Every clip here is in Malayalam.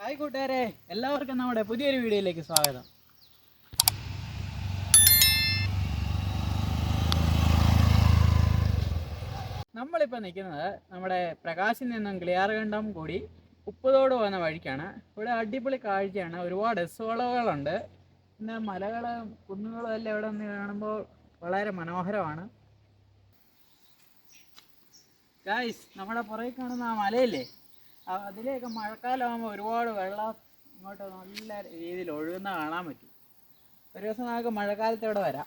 ഹായ് കൂട്ടുകാരെ എല്ലാവർക്കും നമ്മുടെ പുതിയൊരു വീഡിയോയിലേക്ക് സ്വാഗതം. നമ്മളിപ്പോൾ നിൽക്കുന്നത് നമ്മുടെ പ്രകാശിൽ നിന്നും ക്ലിയാർകണ്ടം കൂടി ഉപ്പുതോട് പോകുന്ന വഴിക്കാണ്. ഇവിടെ അടിപൊളി കാഴ്ചയാണ്. ഒരുപാട് എസ്വളവുകളുണ്ട് പിന്നെ മലകളും കുന്നുകളും എല്ലാം ഇവിടെ നിന്ന് കാണുമ്പോൾ വളരെ മനോഹരമാണ്. ഗായ്സ് നമ്മുടെ പുറകിൽ കാണുന്ന ആ മലയില്ലേ? അതിലേക്ക് മഴക്കാലമാകുമ്പോൾ ഒരുപാട് വെള്ളം ഇങ്ങോട്ട് നല്ല രീതിയിൽ ഒഴുകുന്ന കാണാൻ പറ്റും. ഒരു ദിവസം നമുക്ക് മഴക്കാലത്ത് ഇവിടെ വരാം.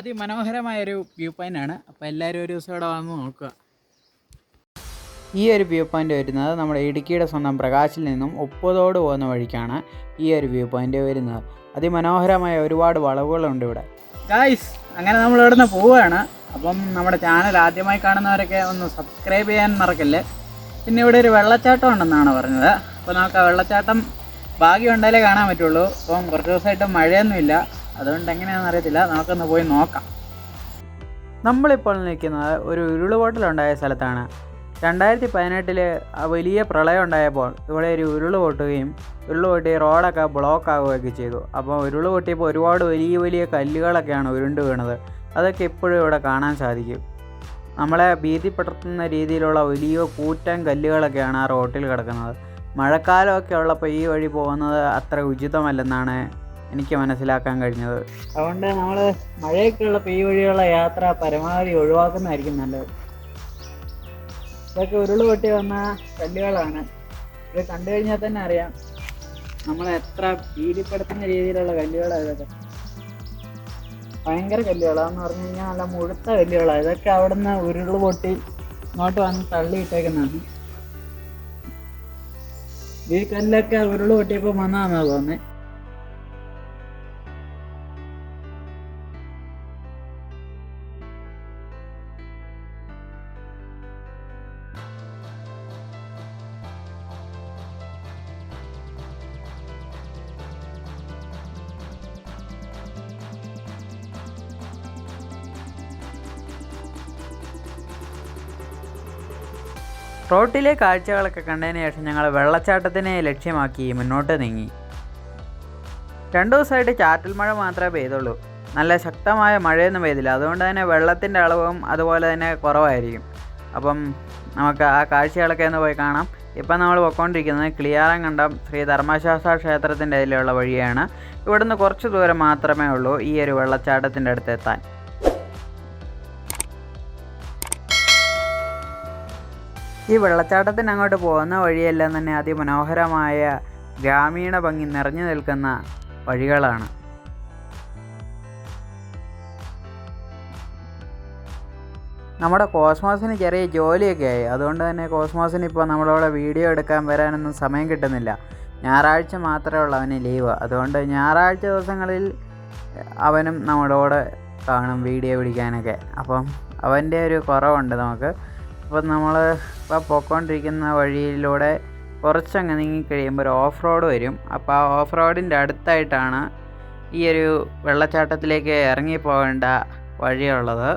അതിമനോഹരമായൊരു വ്യൂ പോയിന്റ് ആണ്. അപ്പോൾ എല്ലാവരും ഒരു ദിവസം ഇവിടെ വന്ന് നോക്കുക. ഈ ഒരു വ്യൂ പോയിന്റ് വരുന്നത് നമ്മുടെ ഇടുക്കിയുടെ സ്വന്തം പ്രകാശിൽ നിന്നും ഉപ്പതോട് പോകുന്ന വഴിക്കാണ് ഈ ഒരു വ്യൂ പോയിന്റ് വരുന്നത്. അതിമനോഹരമായ ഒരുപാട് വളവുകളുണ്ട് ഇവിടെ. ഗായ്സ് അങ്ങനെ നമ്മൾ ഇവിടെ നിന്ന് പോവുകയാണ്. അപ്പം നമ്മുടെ ചാനൽ ആദ്യമായി കാണുന്നവരൊക്കെ ഒന്ന് സബ്സ്ക്രൈബ് ചെയ്യാൻ മറക്കല്ലേ? പിന്നെ ഇവിടെ ഒരു വെള്ളച്ചാട്ടം ഉണ്ടെന്നാണ് പറഞ്ഞത്. അപ്പോൾ നമുക്ക് ആ വെള്ളച്ചാട്ടം ഭാഗ്യം ഉണ്ടായാലേ കാണാൻ പറ്റുള്ളൂ. അപ്പം കുറച്ച് ദിവസമായിട്ട് മഴയൊന്നുമില്ല. അതുകൊണ്ട് എങ്ങനെയാണെന്ന് അറിയത്തില്ല. നമുക്കൊന്ന് പോയി നോക്കാം. നമ്മളിപ്പോൾ നിൽക്കുന്നത് ഒരു ഉരുളുപൊട്ടലുണ്ടായ സ്ഥലത്താണ്. രണ്ടായിരത്തി പതിനെട്ടിൽ വലിയ പ്രളയം ഉണ്ടായപ്പോൾ ഇവിടെ ഒരു ഉരുൾ പൊട്ടുകയും ഉരുൾ പൊട്ടി റോഡൊക്കെ ബ്ലോക്ക് ആവുകയൊക്കെ ചെയ്തു. അപ്പോൾ ഉരുൾ പൊട്ടിയപ്പോൾ ഒരുപാട് വലിയ വലിയ കല്ലുകളൊക്കെയാണ് ഉരുണ്ട് വീണത്. അതൊക്കെ ഇപ്പോഴും ഇവിടെ കാണാൻ സാധിക്കും. നമ്മളെ ഭീതിപ്പെടുത്തുന്ന രീതിയിലുള്ള വലിയ കൂറ്റൻ കല്ലുകളൊക്കെയാണ് ആ റോട്ടിൽ കിടക്കുന്നത്. മഴക്കാലമൊക്കെ ഉള്ളപ്പോൾ ഈ വഴി പോകുന്നത് അത്ര ഉചിതമല്ലെന്നാണ് എനിക്ക് മനസ്സിലാക്കാൻ കഴിഞ്ഞത്. അതുകൊണ്ട് നമ്മൾ മഴയൊക്കെയുള്ള ഉള്ളപ്പോൾ വഴിയുള്ള യാത്ര പരമാവധി ഒഴിവാക്കുന്നതായിരിക്കും നല്ലത്. ഇതൊക്കെ ഉരുൾ പൊട്ടി വന്ന കല്ലുകളാണ്. ഇത് കണ്ടു കഴിഞ്ഞാൽ തന്നെ അറിയാം നമ്മൾ എത്ര ഭീതിപ്പെടുത്തുന്ന രീതിയിലുള്ള കല്ലുകളാണ് ഇതൊക്കെ. ഭയങ്കര കല്ലുകളാന്ന് പറഞ്ഞു കഴിഞ്ഞാൽ നല്ല മുഴുത്ത കല്ലുകളാണ്. ഇതൊക്കെ അവിടുന്ന് ഉരുൾ പൊട്ടി ഇങ്ങോട്ട് വന്ന് തള്ളിയിട്ടേക്കുന്നതാണ് ഈ കല്ലൊക്കെ ഉരുൾ പൊട്ടിയപ്പോൾ വന്നതാണെന്നാണ് തോന്നുന്നത് റോട്ടിലെ കാഴ്ചകളൊക്കെ കണ്ടതിന് ശേഷം ഞങ്ങൾ വെള്ളച്ചാട്ടത്തിനെ ലക്ഷ്യമാക്കി മുന്നോട്ട് നീങ്ങി. രണ്ടു ദിവസമായിട്ട് ചാറ്റൽ മഴ മാത്രമേ പെയ്തുള്ളൂ. നല്ല ശക്തമായ മഴയൊന്നും പെയ്തില്ല. അതുകൊണ്ട് തന്നെ വെള്ളത്തിന്റെ അളവും അതുപോലെ തന്നെ കുറവായിരിക്കും. അപ്പം നമുക്ക് ആ കാഴ്ചകളൊക്കെ ഒന്ന് പോയി കാണാം. ഇപ്പം നമ്മൾ പോയിക്കൊണ്ടിരിക്കുന്നത് ക്ലിയാറങ്കണ്ടം ശ്രീ ധർമ്മശാസ്ത്ര ക്ഷേത്രത്തിന്റെ അതിലുള്ള വഴിയാണ്. ഇവിടുന്ന് കുറച്ച് ദൂരം മാത്രമേ ഉള്ളൂ ഈ ഒരു വെള്ളച്ചാട്ടത്തിന്റെ അടുത്ത് എത്താൻ. ഈ വെള്ളച്ചാട്ടത്തിന് അങ്ങോട്ട് പോകുന്ന വഴിയെല്ലാം തന്നെ അതിമനോഹരമായ ഗ്രാമീണ ഭംഗി നിറഞ്ഞു നിൽക്കുന്ന വഴികളാണ്. നമ്മുടെ കോസ്മോസിന് ചെറിയ ജോലിയൊക്കെ ആയി. അതുകൊണ്ട് തന്നെ കോസ്മോസിന് ഇപ്പോൾ നമ്മളവിടെ വീഡിയോ എടുക്കാൻ വരാനൊന്നും സമയം കിട്ടുന്നില്ല. ഞായറാഴ്ച മാത്രമേ ഉള്ളൂ അവന് ലീവ്. അതുകൊണ്ട് ഞായറാഴ്ച ദിവസങ്ങളിൽ അവനും നമ്മളോട് കാണും വീഡിയോ പിടിക്കാനൊക്കെ. അപ്പം അവന്റെ ഒരു കുറവുണ്ട് നമുക്ക്. അപ്പം നമ്മൾ ഇപ്പോൾ പോയിക്കൊണ്ടിരിക്കുന്ന വഴിയിലൂടെ കുറച്ചങ്ങ് നീങ്ങി കഴിയുമ്പോൾ ഒരു ഓഫ് റോഡ് വരും. അപ്പോൾ ആ ഓഫ് റോഡിന്റെ അടുത്തായിട്ടാണ് ഈ ഒരു വെള്ളച്ചാട്ടത്തിലേക്ക് ഇറങ്ങി പോകേണ്ട വഴിയുള്ളത്.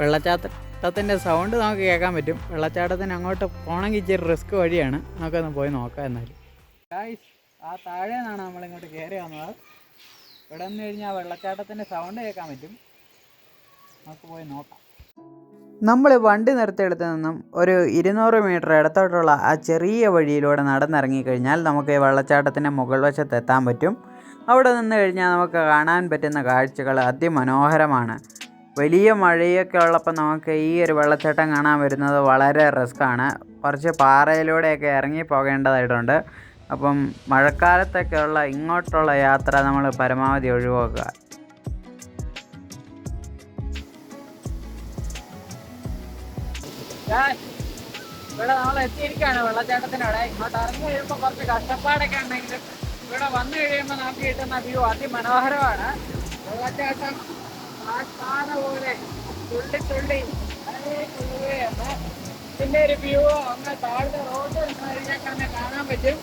വെള്ളച്ചാട്ടത്തിന്റെ സൗണ്ട് നമുക്ക് കേൾക്കാൻ പറ്റും. വെള്ളച്ചാട്ടത്തിന് അങ്ങോട്ട് പോകണമെങ്കിൽ ഇച്ചിരി റിസ്ക് വഴിയാണ്. നമുക്കൊന്ന് പോയി നോക്കാം എന്നാലും. ആ താഴെ നിന്നാണ് നമ്മളിങ്ങോട്ട് കയറി വന്നത്. ഇവിടെ നിന്ന് കഴിഞ്ഞാൽ വെള്ളച്ചാട്ടത്തിന്റെ സൗണ്ട് കേൾക്കാൻ പറ്റും. നമുക്ക് പോയി നോക്കാം. നമ്മൾ വണ്ടി നിർത്തിയെടുത്ത് നിന്നും ഒരു ഇരുന്നൂറ് മീറ്റർ ഇടത്തോട്ടുള്ള ആ ചെറിയ വഴിയിലൂടെ നടന്നിറങ്ങിക്കഴിഞ്ഞാൽ നമുക്ക് ഈ വെള്ളച്ചാട്ടത്തിന്റെ മുകൾ വശത്ത് എത്താൻ പറ്റും. അവിടെ നിന്ന് കഴിഞ്ഞാൽ നമുക്ക് കാണാൻ പറ്റുന്ന കാഴ്ചകൾ അതിമനോഹരമാണ്. വലിയ മഴയൊക്കെ ഉള്ളപ്പോൾ നമുക്ക് ഈ ഒരു വെള്ളച്ചാട്ടം കാണാൻ വരുന്നത് വളരെ റിസ്ക്കാണ്. കുറച്ച് പാറയിലൂടെയൊക്കെ ഇറങ്ങി പോകേണ്ടതായിട്ടുണ്ട്. അപ്പം മഴക്കാലത്തൊക്കെയുള്ള ഇങ്ങോട്ടുള്ള യാത്ര നമ്മൾ പരമാവധി ഒഴിവാക്കുക. ഇവിടെ നമ്മൾ എത്തിയിരിക്കുകയാണ് വെള്ളച്ചാട്ടത്തിനവിടെ. ഇങ്ങോട്ട് ഇറങ്ങി കഴിയുമ്പോൾ കുറച്ച് കഷ്ടപ്പാടൊക്കെ ഉണ്ടെങ്കിലും ഇവിടെ വന്നു കഴിയുമ്പോൾ നമുക്ക് കിട്ടുന്ന വ്യൂ അതിമനോഹരമാണ്. വെള്ളച്ചാട്ടം ആസ്ഥാന പോലെ തുള്ളി തുള്ളി ഇതിന്റെ ഒരു വ്യൂ അങ്ങ് താഴ്ന്ന റോഡ് തന്നെ കാണാൻ പറ്റും.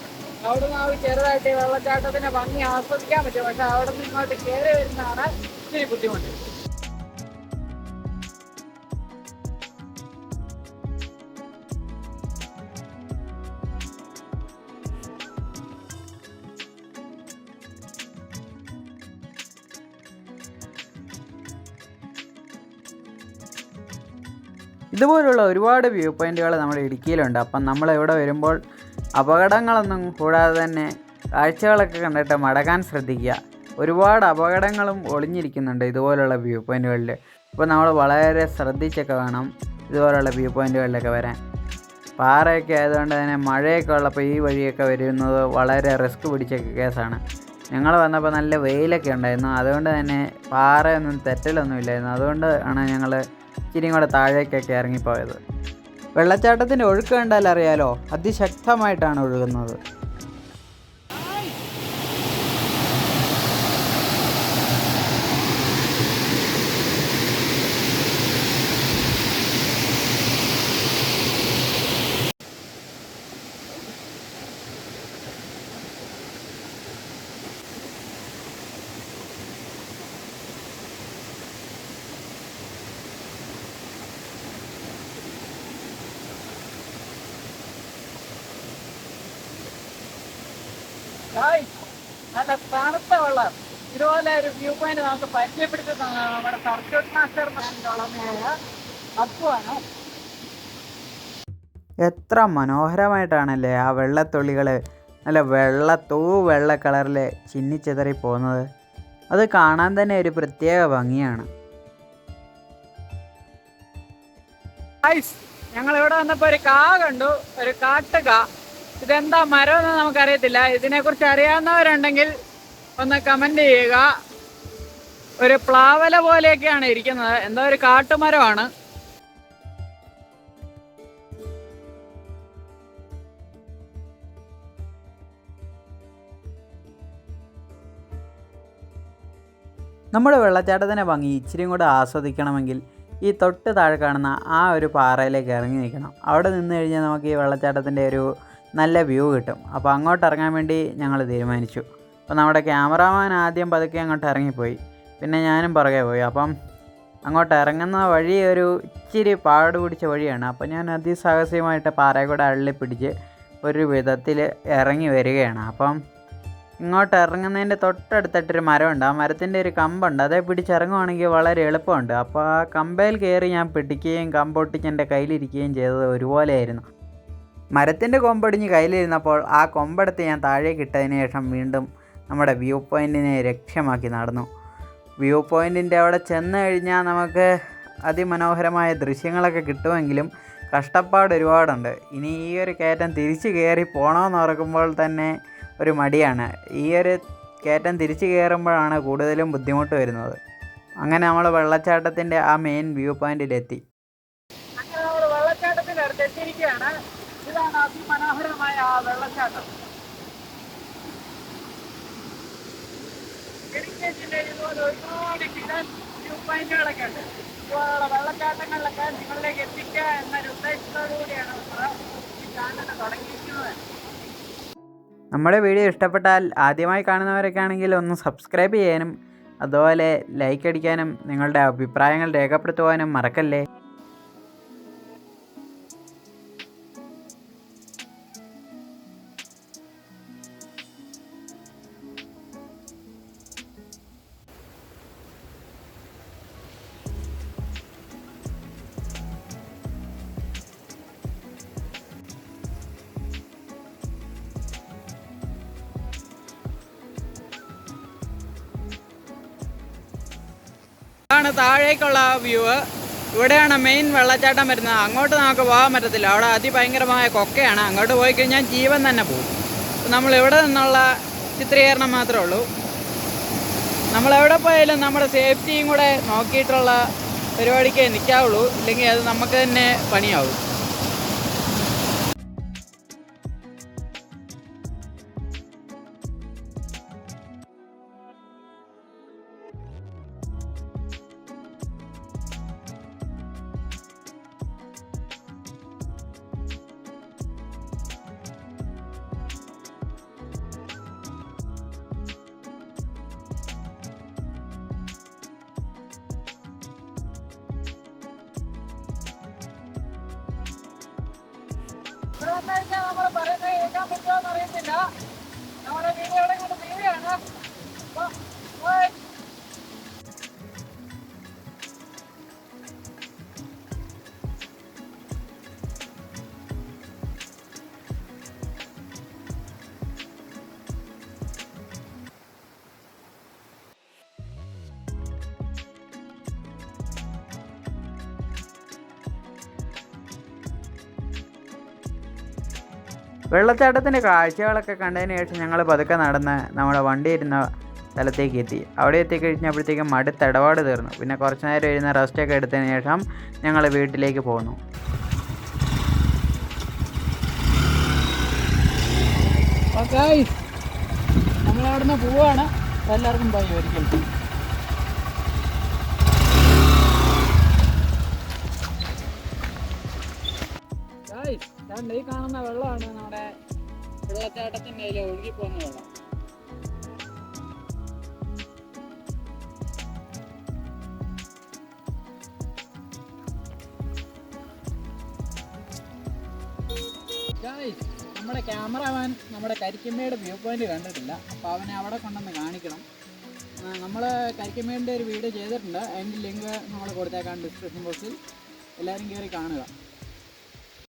അവിടെ നമുക്ക് ചെറുതായിട്ട് വെള്ളച്ചാട്ടത്തിന്റെ ഭംഗി ആസ്വദിക്കാൻ പറ്റും. പക്ഷെ അവിടെ നിന്ന് ഇങ്ങോട്ട് കയറി വരുന്നതാണ് ഇത്തിരി ബുദ്ധിമുട്ട്. ഇതുപോലുള്ള ഒരുപാട് വ്യൂ പോയിന്റുകൾ നമ്മുടെ ഇടുക്കിയിലുണ്ട്. അപ്പം നമ്മൾ ഇവിടെ വരുമ്പോൾ അപകടങ്ങളൊന്നും കൂടാതെ തന്നെ കാഴ്ചകളൊക്കെ കണ്ടിട്ട് മടങ്ങാൻ ശ്രദ്ധിക്കുക. ഒരുപാട് അപകടങ്ങളും ഒളിഞ്ഞിരിക്കുന്നുണ്ട് ഇതുപോലുള്ള വ്യൂ പോയിന്റുകളിൽ. അപ്പോൾ നമ്മൾ വളരെ ശ്രദ്ധിച്ചൊക്കെ വേണം ഇതുപോലുള്ള വ്യൂ പോയിന്റുകളിലൊക്കെ വരാൻ. പാറയൊക്കെ ആയതുകൊണ്ട് തന്നെ മഴയൊക്കെ ഉള്ളപ്പോൾ ഈ വഴിയൊക്കെ വരുന്നത് വളരെ റിസ്ക് പിടിച്ചൊക്കെ കേസാണ്. ഞങ്ങൾ വന്നപ്പോൾ നല്ല വെയിലൊക്കെ ഉണ്ടായിരുന്നു. അതുകൊണ്ട് തന്നെ പാറയൊന്നും തെറ്റലൊന്നും ഇല്ലായിരുന്നു. അതുകൊണ്ട് ആണ് ഞങ്ങൾ ഇച്ചിരിയും കൂടെ താഴേക്കൊക്കെ ഇറങ്ങിപ്പോയത്. വെള്ളച്ചാട്ടത്തിന്റെ ഒഴുക്ക് കണ്ടാൽ അറിയാലോ അതിശക്തമായിട്ടാണ് ഒഴുകുന്നത് ഹായ് നല്ല തണുത്ത വെള്ളം. ഇതുപോലെ ഒരു വ്യൂ പോയിന്റ് നമുക്ക് പരിചയപ്പെടുത്തി നമ്മുടെ സർക്യൂട്ട് മാസ്റ്റർ ഉടമയായ അപ്പുവാണ് എത്ര മനോഹരമായിട്ടാണല്ലേ ആ വെള്ളത്തുള്ളികൾ നല്ല വെള്ള തൂ വെള്ള കളറിൽ ചിന്നിച്ചെതറി പോകുന്നത്. അത് കാണാൻ തന്നെ ഒരു പ്രത്യേക ഭംഗിയാണ്. ഞങ്ങൾ ഇവിടെ വന്നപ്പോൾ ഒരു കാ കണ്ടു. ഒരു കാട്ടുകാ. ഇതെന്താ മരം എന്ന് നമുക്കറിയത്തില്ല. ഇതിനെക്കുറിച്ച് അറിയാവുന്നവരുണ്ടെങ്കിൽ ഒന്ന് കമന്റ് ചെയ്യുക. ഒരു പ്ലാവല പോലെയൊക്കെയാണ് ഇരിക്കുന്നത്. എന്തോ ഒരു കാട്ടുമരമാണ്. നമ്മുടെ വെള്ളച്ചാട്ടത്തിനെ ഭംഗി ഇച്ചിരിയും കൂടെ ആസ്വദിക്കണമെങ്കിൽ ഈ തൊട്ട് താഴെ കാണുന്ന ആ ഒരു പാറയിലേക്ക് ഇറങ്ങി നിൽക്കണം. അവിടെ നിന്ന് കഴിഞ്ഞാൽ നമുക്ക് ഈ വെള്ളച്ചാട്ടത്തിന്റെ ഒരു നല്ല വ്യൂ കിട്ടും. അപ്പോൾ അങ്ങോട്ട് ഇറങ്ങാൻ വേണ്ടി ഞങ്ങൾ തീരുമാനിച്ചു. അപ്പോൾ നമ്മുടെ ക്യാമറാമാൻ ആദ്യം പതുക്കെ അങ്ങോട്ട് ഇറങ്ങിപ്പോയി. പിന്നെ ഞാനും പുറകെ പോയി. അപ്പം അങ്ങോട്ട് ഇറങ്ങുന്ന വഴി ഒരു ഇച്ചിരി പാട് പിടിച്ച വഴിയാണ്. അപ്പോൾ ഞാൻ അതിസാഹസികമായിട്ട് പാറയെ കൂടെ അള്ളി പിടിച്ച് ഒരു വിധത്തിൽ ഇറങ്ങി വരികയാണ്. അപ്പം ഇങ്ങോട്ട് ഇറങ്ങുന്നതിന്റെ തൊട്ടടുത്തിട്ടൊരു മരമുണ്ട്. ആ മരത്തിന്റെ ഒരു കമ്പുണ്ട്. അതേ പിടിച്ചിറങ്ങുവാണെങ്കിൽ വളരെ എളുപ്പമുണ്ട്. അപ്പോൾ ആ കമ്പയിൽ കയറി ഞാൻ പിടിക്കുകയും കമ്പൊട്ടിച്ച് എന്റെ കയ്യിലിരിക്കുകയും ചെയ്തത് ഒരുപോലെയായിരുന്നു. മരത്തിന്റെ കൊമ്പടിഞ്ഞ് കയ്യിലിരുന്നപ്പോൾ ആ കൊമ്പെടുത്ത് ഞാൻ താഴെ ഇട്ടതിന് ശേഷം വീണ്ടും നമ്മുടെ വ്യൂ പോയിന്റിനെ ലക്ഷ്യമാക്കി നടന്നു. വ്യൂ പോയിന്റിന്റെ അവിടെ ചെന്ന് കഴിഞ്ഞാൽ നമുക്ക് അതിമനോഹരമായ ദൃശ്യങ്ങളൊക്കെ കിട്ടുമെങ്കിലും കഷ്ടപ്പാട് ഒരുപാടുണ്ട്. ഇനി ഈ ഒരു കയറ്റം തിരിച്ച് കയറി പോകണമെന്ന് ഓർക്കുമ്പോൾ തന്നെ ഒരു മടിയാണ്. ഈ ഒരു കയറ്റം തിരിച്ച് കയറുമ്പോഴാണ് കൂടുതലും ബുദ്ധിമുട്ട് വരുന്നത്. അങ്ങനെ നമ്മൾ വെള്ളച്ചാട്ടത്തിന്റെ ആ മെയിൻ വ്യൂ പോയിന്റിലെത്തി. അങ്ങനെ നമ്മൾ വെള്ളച്ചാട്ടത്തിന്റെ അടുത്ത് അതിമനോഹരമായ ആ വെള്ളച്ചാട്ടം. ഇടുക്കി ജില്ലയിൽ ഇതുപോലെ ഒരുപാട് ഹിഡൻ വ്യൂ പോയിന്റുകളൊക്കെ ഉണ്ട്. ഇതുപോലുള്ള വെള്ളച്ചാട്ടങ്ങളിലൊക്കെ നിങ്ങളിലേക്ക് എത്തിക്കുക എന്നൊരു ഉദ്ദേശത്തോടുകൂടിയാണ് ഈ ചാനൽ തുടങ്ങിയിരിക്കുന്നത്. നമ്മുടെ വീഡിയോ ഇഷ്ടപ്പെട്ടാൽ ആദ്യമായി കാണുന്നവരൊക്കെ ആണെങ്കിൽ ഒന്ന് സബ്സ്ക്രൈബ് ചെയ്യാനും അതുപോലെ ലൈക്ക് അടിക്കാനും നിങ്ങളുടെ അഭിപ്രായങ്ങൾ രേഖപ്പെടുത്തുവാനും മറക്കല്ലേ? ഇതാണ് താഴേക്കുള്ള വ്യൂ. ഇവിടെയാണ് മെയിൻ വെള്ളച്ചാട്ടം വരുന്നത്. അങ്ങോട്ട് നമുക്ക് പോകാൻ പറ്റത്തില്ല. അവിടെ അതിഭയങ്കരമായ കൊക്കയാണ്. അങ്ങോട്ട് പോയി കഴിഞ്ഞാൽ ജീവൻ തന്നെ പോകും. നമ്മൾ ഇവിടെ നിന്നുള്ള ചിത്രീകരണം മാത്രമേ ഉള്ളൂ. നമ്മൾ എവിടെ പോയാലും നമ്മുടെ സേഫ്റ്റിയും കൂടെ നോക്കിയിട്ടുള്ള പരിപാടിക്ക് നിൽക്കാവുള്ളൂ. ഇല്ലെങ്കിൽ അത് നമുക്ക് തന്നെ പണിയാവും. ഇവിടെന്താ നമ്മൾ പറയുന്നത് കേൾക്കാൻ പറ്റുമോ എന്നറിയത്തില്ല നമ്മുടെ വീട് എവിടെ കൊണ്ട് തീരെയാണ് വെള്ളച്ചാട്ടത്തിന്റെ കാഴ്ചകളൊക്കെ കണ്ടതിന് ശേഷം ഞങ്ങൾ പതുക്കെ നടന്ന് നമ്മുടെ വണ്ടി ഇരുന്ന സ്ഥലത്തേക്ക് എത്തി. അവിടെ എത്തിക്കഴിഞ്ഞപ്പോഴത്തേക്കും മടുത്തടപാട് തീർന്നു. പിന്നെ കുറച്ച് നേരം ഇരുന്ന് റെസ്റ്റൊക്കെ എടുത്തതിന് ശേഷം ഞങ്ങൾ വീട്ടിലേക്ക് പോന്നു. നമ്മളവിടുന്ന് പോവാണ്. എല്ലാവർക്കും പോയി ഒരിക്കലും ഗായ്സ് കണ്ട് ഈ കാണുന്ന വെള്ളമാണ് നമ്മുടെ വെള്ളച്ചാട്ടത്തിന്റെ അതിൽ ഒഴുകി പോകുന്ന വെള്ളം നമ്മുടെ ക്യാമറമാൻ നമ്മുടെ കരിക്കമ്മയുടെ വ്യൂ പോയിന്റ് കണ്ടിട്ടില്ല. അപ്പോൾ അവനെ അവിടെ കൊണ്ടുവന്ന് കാണിക്കണം. നമ്മൾ കരിക്കമ്മേന്റെ ഒരു വീഡിയോ ചെയ്തിട്ടുണ്ട്. അതിന്റെ ലിങ്ക് നമ്മൾ കൊടുത്തേക്കാം ഡിസ്ക്രിപ്ഷൻ ബോക്സിൽ എല്ലാവരും കയറി കാണുക.